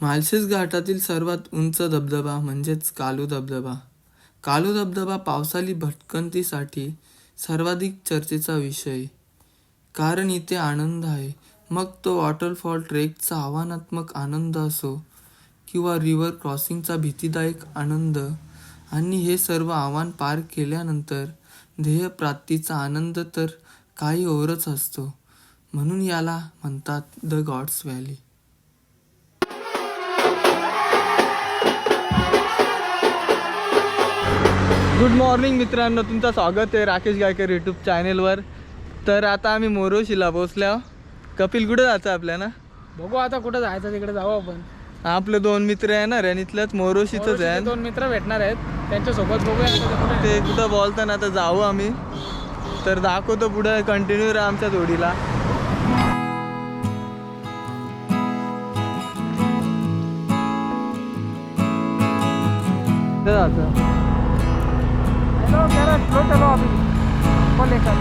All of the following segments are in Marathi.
मालशेज घाटातील सर्वात उंच धबधबा म्हणजेच कालू धबधबा. कालू धबधबा पावसाळी भटकंतीसाठी सर्वाधिक चर्चेचा विषय. कारण इथे आनंद आहे. मग तो वॉटरफॉल ट्रेकचा आव्हानात्मक आनंद असो किंवा रिव्हर क्रॉसिंगचा भीतीदायक आनंद आणि हे सर्व आव्हान पार केल्यानंतर ध्येयप्राप्तीचा आनंद तर काही ओरच असतो. म्हणून याला म्हणतात the Gods Valley good morning मित्रांनो. तुमचं स्वागत आहे राकेश गायकर यूट्यूब चॅनेलवर तर आता आम्ही मोरोशीला पोचल्या कपिल कुठे जायचं आपल्याला बघू आता कुठं जायचं तिकडे जाऊ आपण. आपले दोन मित्र येणार आहे आणि इथल्याच मोरोशीच आहे. दोन मित्र भेटणार आहेत. त्यांच्यासोबत बघूया आता ते कुठे बोलताना आता जाऊ आम्ही. तर दाखवतो पुढे. कंटिन्यू राहा आमच्या जोडीला. जायचं? लेकर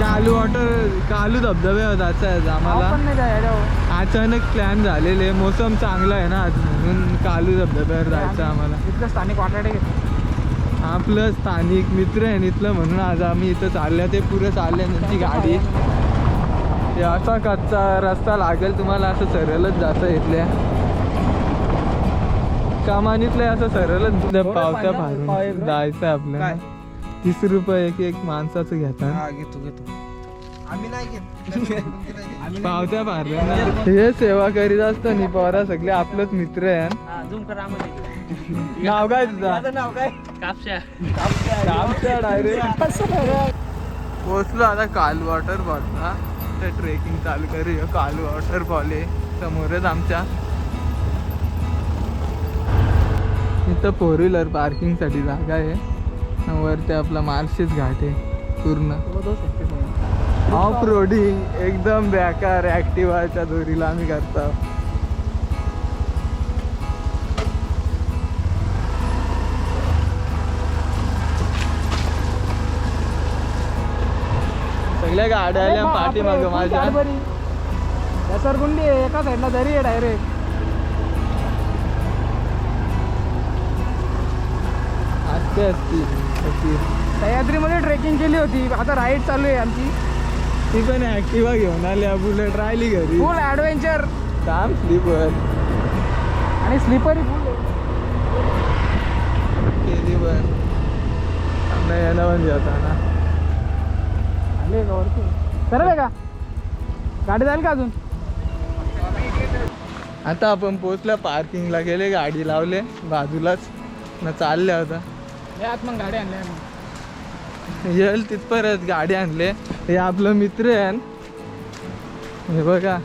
कालू वॉटर कालू धबधब्यावर जायचं आहे आम्हाला. अचानक प्लॅन झालेले मोसम चांगला आहे ना आज म्हणून कालू धबधब्यावर जायचं आम्हाला. इथलं स्थानिक वाटाडे आपलं स्थानिक मित्र आहे इथलं म्हणून आज आम्ही इथं चालल्या ते पुढे चालले त्यांची गाडी. असा कच्चा रस्ता लागेल तुम्हाला असं सरळच जाता इथल्या कामानीतले असं सरळच पावत्या एक जायचं आपल्याला. तीस रुपये एक एक माणसाचं घेतात. घेतो घेतो. आम्ही नाही घेत. पावत्या फारल्या ना. हे सेवा करीत असताना पोरा सगळे आपलंच मित्र आहे. नाव काय तुझं? नाव काय? कापशा. डायरेक्ट पोचलो आता काल वॉटरफॉलला तर ट्रेकिंग चालू करूया. काल वॉटरफॉल आहे. समोरच आमच्या. इथं फोर व्हीलर पार्किंगसाठी जागा आहे. वरती आपला मार्शेस घाट आहे पूर्ण. ऑफ रोडिंग एकदम बेकार ॲक्टिवाच्या दोरीला आम्ही करतो. सगळ्या गाड्या आल्या पाठीमाग माझ्या घसरगुंडी एका साईडला दरी आहे डायरेक्ट असते असती. सह्याद्रीमध्ये ट्रेकिंग केली होती. आता राईड चालू आहे आमची. ती पण ऍक्टिवा घेऊन आल्या बुलेट राहिली घरी. फुल ॲडव्हेंचर काम स्लीपर आणि स्लीपरी फुल केली पण. नाही यायला पण जाताना आले का वरती? सरळ आहे का? गाडी जाईल का अजून? आता आपण पोचल्या पार्किंगला गेले गाडी लावले बाजूलाच. न चालल्या होता या आत मग गाडी आणल्या मग. येईल तिथपर्यंत गाडी आणले. हे आपलं मित्र आहे हे बघा.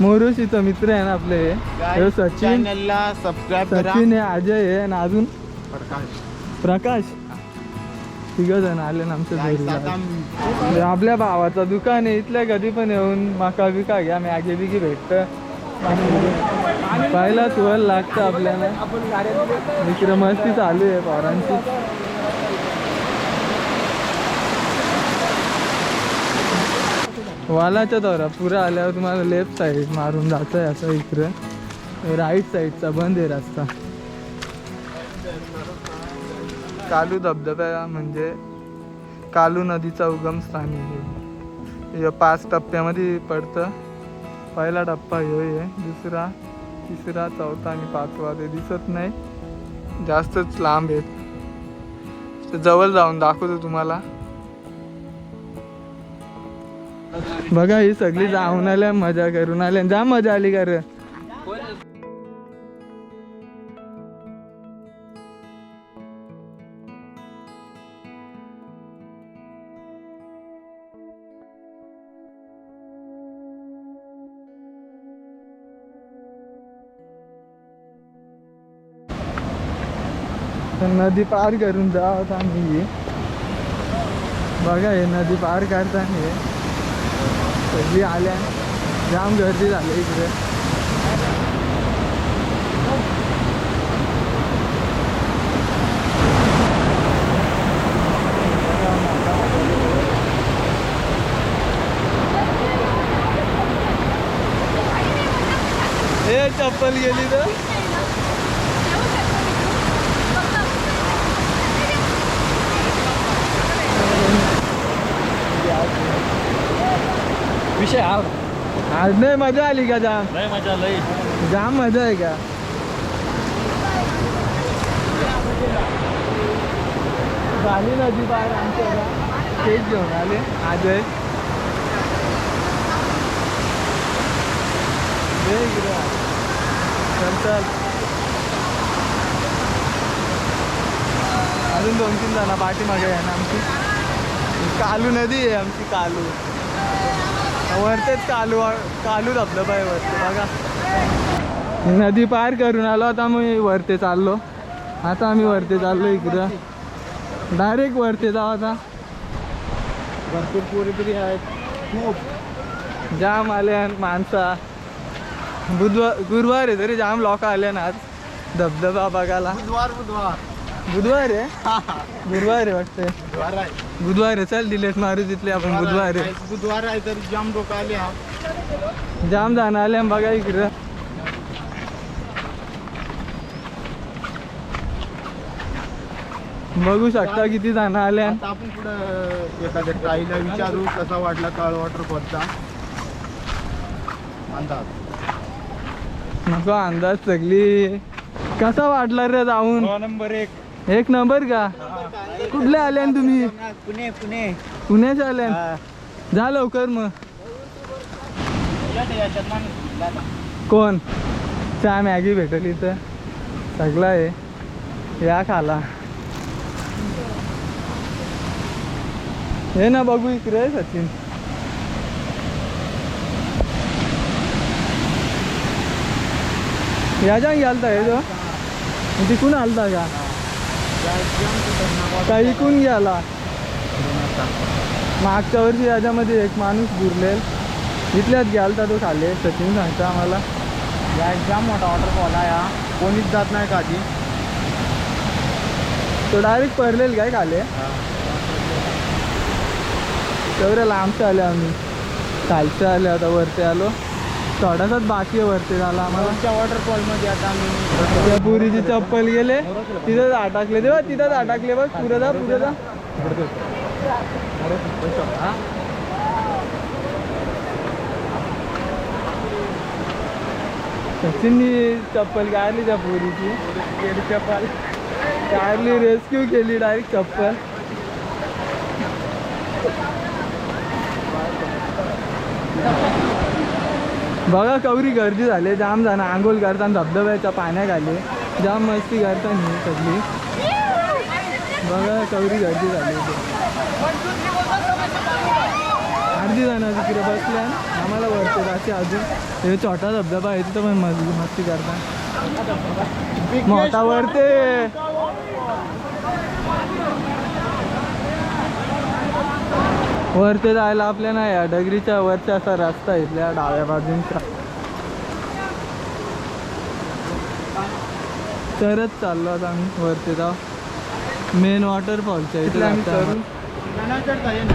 मोरुशीचा मित्र आहे ना आपले. हे सचिन चॅनलला सबस्क्राईब करा. सचिन आहे अजय आहे आणि अजून? प्रकाश. तिघ जण आले ना आमच्या घरी. हे आपल्या भावाचं दुकान आहे. इथल्या कधी पण येऊन माका बिका घ्या. मॅगी बिगी भेटत. पहिला ट्वेल्व लागतं आपल्याला. मित्र मस्ती चालू आहे पोरांची. वालाच्या दौरा पुरा आल्यावर तुम्हाला लेफ्ट साईड मारून जात आहे असं इकडं. राईट साईडचा बंद आहे रस्ता. कालू धबधबा म्हणजे कालू नदीचा उगम स्थान आहे. पाच टप्प्यामध्ये पडतं. पहिला टप्पा ह्यो आहे. दुसरा तिसरा चौथा आणि पाचवा ते दिसत नाही. जास्तच लांब आहेत. जवळ जाऊन दाखवतो तुम्हाला. बघा ही सगळी जाऊन आल्या मजा करून आल्या. जा मजा आली कारण तर नदी पार करून जावत आम्ही. बघा हे नदी पार करताना हे. सगळी आल्या? जाम गर्दी झाली इकडे. हे चप्पल गेली तर? हा आज नाही मजा आली का जाम? लय मजा लय. जाम मजा आहे का? झाली नदी बाहेर आमच्या घेऊन आले. चल चल. अजून दोन तीन जण पाठीमागे आहे ना आमची. कालू नदी आहे आमची कालू. वरतेच कालू कालू धबधबा आहे वरते बघा. नदी पार करून आलो आता आम्ही वरते चाललो. आता आम्ही वरते चाललो इकडं. डायरेक्ट वरते जाऊ आता. भरपूर पोरी तरी आहेत. खूप. जाम आले माणसा. बुधवार गुरुवार आहे तरी जाम लोक आले ना आज. धबधबा बघायला. बुधवार बुधवार. बुधवार आहे. गुरुवार आहे वाटते बुधवार आहे. बुधवार आहे. चल डिलेट मारू तिथले आपण बुधवार आहे. बुधवार आहे तर जाम लोक आले हा. जाम जाणं आले बघा इकडं. बघू शकता किती जाणं आले आता आपण पुढं एखाद्या ताईला विचारू कसा वाटला काळ वॉटरफॉलचा अंदाज. नको अंदाज सगळी. कसा वाटला रे जाऊन? नंबर एक. एक नंबर का? कुठले आले तुम्ही? पुणे पुणे. पुण्याचे आले जा लवकर मग. कोण? चहा मॅगी भेटेल इथं सगळं आहे. या खाला. हे ना बघू इकडे सचिन. याच्या गेलता हे तो तिकून आलता का? का इकून गेला? मागच्या वर्षी याच्यामध्ये एक माणूस बुरलेल इथल्यात गेलता तो खाले. सचिन सांगता आम्हाला. या एक जाम मोठा वॉटरफॉल आहे हा. कोणीच जात नाही काधी तो डायरेक्ट पडलेल काय खाले? तेवढ्या लांबचे आले आम्ही. खालचे आले आता वरती आलो. थोडासाच बाकी आहे वरती झाला आम्हाला. वॉटरफॉलमध्ये आता आम्ही त्या पुरीची चप्पल गेले. तिथंच अटकले. तेव्हा तिथंच अटकले बघ. पुढे जा पुढे जा. सचिननी चप्पल काढली त्या पुरीची. गेली चप्पल. काढली रेस्क्यू केली डायरेक्ट चप्पल. बघा कवरी गर्दी झाली जाम जण आंघोळ करताना धबधब्याच्या पाण्याखाली जाम मस्ती करताना सगळी. बघा कवरी गर्दी झाली अर्धी जाणार तिकडे बसल्या आम्हाला वरते असे अजून. हे छोटा धबधबा आहे तिथं पण मस्ती मस्ती करता मोठा वरते. वरते जायला आपल्या ना या डगरीच्या वरच्या असा रस्ता इथल्या डाव्या बाजूंचा. तरच चाललो आता आम्ही वरती जाऊ. मेन वॉटरफॉलच्या इथे आम्ही जातो आम्ही. ना चढता येईल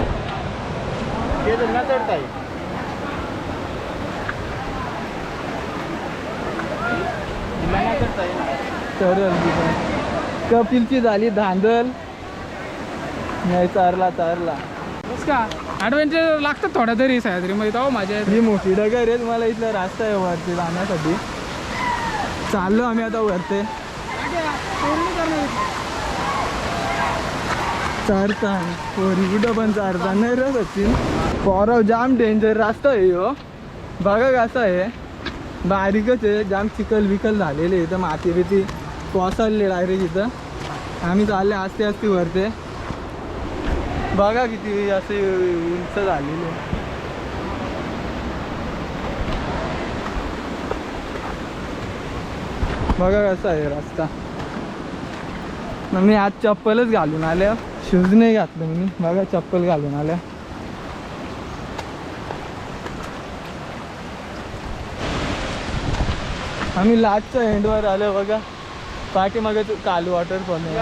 तर ना चढता येईल हिला ना चढता येईल तरल तिथं. कपिलची झाली धांदल. नाही चारला चारला. का? ॲडव्हेंचर लागतात थोड्या तरी सह्याद्रीमध्ये म्हणजे तो माझ्या ही मोठी डगर आहे मला इथला रास्ता आहे वरती जाण्यासाठी. चाललो आम्ही आता वरते. चारता पोरी कुठं पण चारता नाही रे सचिन. पोराव जाम डेंजर रास्ता आहे हो. बघा कसं आहे. बारीकच आहे. जाम चिकल विकल झालेले इथं माती बिती कोसळले डायरेक्ट इथं. आम्ही चालले आस्ते आस्ते वरते. बघा किती असे उंच झालेले. बघा कसा आहे रस्ता. मी आज चप्पलच घालून आल्या. शूज नाही घातलं मी. बघा चप्पल घालून आल्या. आम्ही लास्टच्या एंडवर आलो बघा. पाठीमागे तो कालू वॉटरफॉल आहे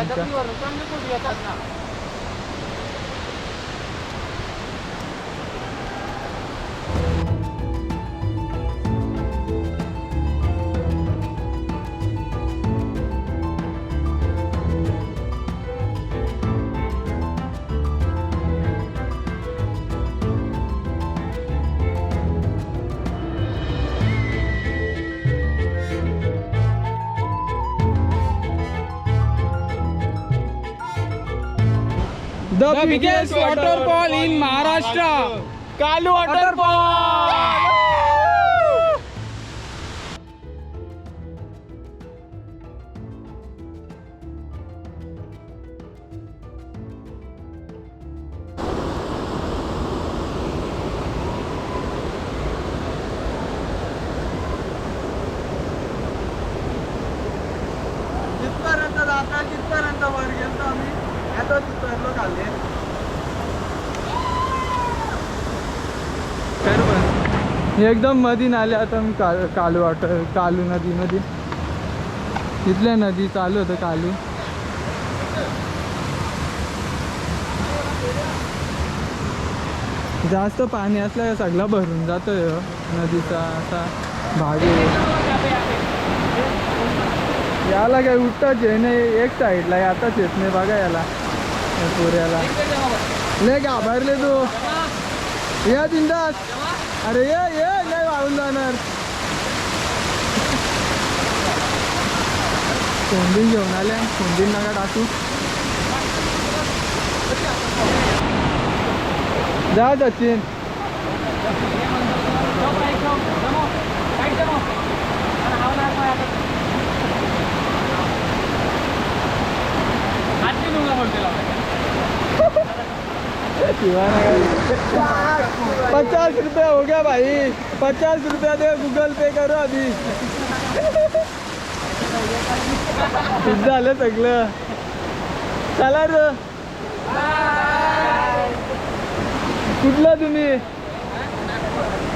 आमच्या येतात ना द बिगेस्ट वॉटरफॉल इन एकदम मधी नाले आता मी काल कालू वॉटर कालू नदीमध्ये तिथल्या नदी चालू होतं कालू. जास्त पाणी असलं का सगळा भरून जातोय हो. नदीचा असा भाग याला काय उठताच आहे नाही. एक साईडला आताच येत नाही बघा याला. पोऱ्याला. लय घाबरले तू. या दिंदास अरे ये ये नाही वाळून जाणार. कोंडीन घेऊन आल्या कोंडीन नका टाकू. जा सचिन. पचास रुपया हो गया भाई। पचास रुपया दे गूगल पे करो अभी। झालं सगळं चला र। कुठलं तुम्ही?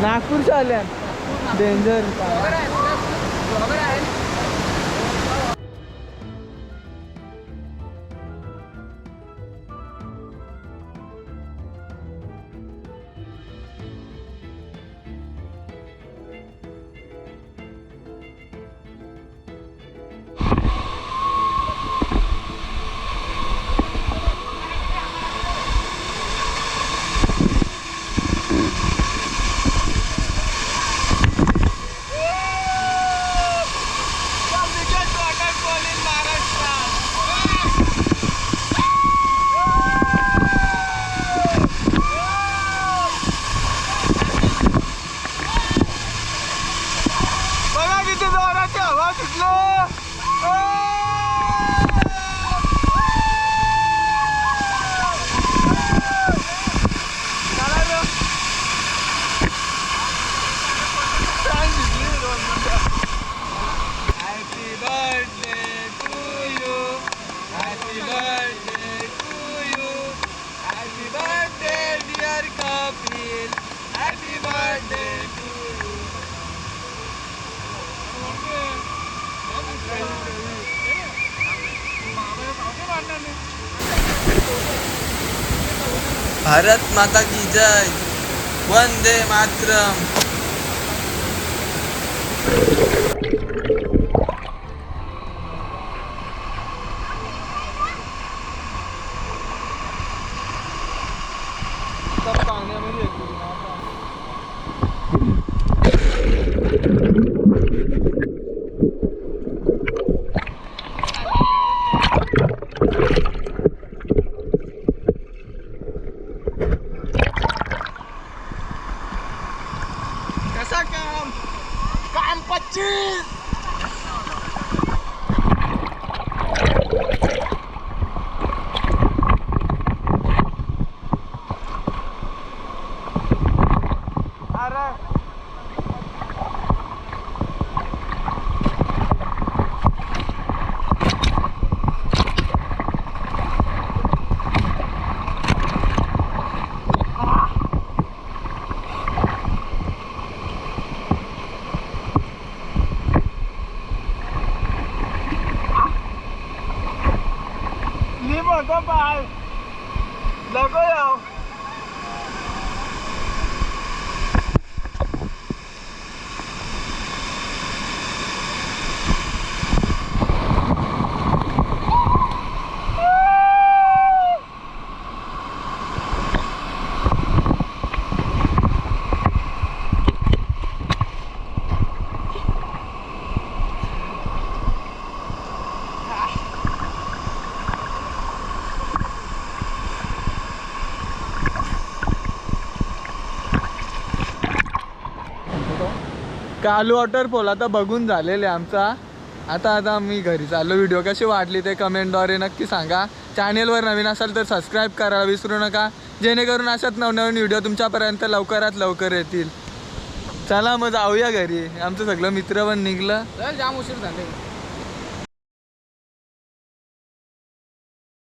नागपूरच्या आल्या डेंजर भारत माता की जय। वंदे मातरम। Thank येतो नको याव कालू वॉटरफॉल आता बघून झालेले आमचा. आता आता मी घरी चाललो. व्हिडिओ कशी वाटली ते कमेंटद्वारे नक्की सांगा. चॅनेलवर नवीन असाल तर सबस्क्राईब करा. विसरू नका. जेणेकरून अशाच नवनवीन व्हिडिओ तुमच्यापर्यंत लवकरात लवकर येतील. चला मग जाऊया घरी. आमचं सगळं मित्र पण निघलं. जाम उशीर झाले.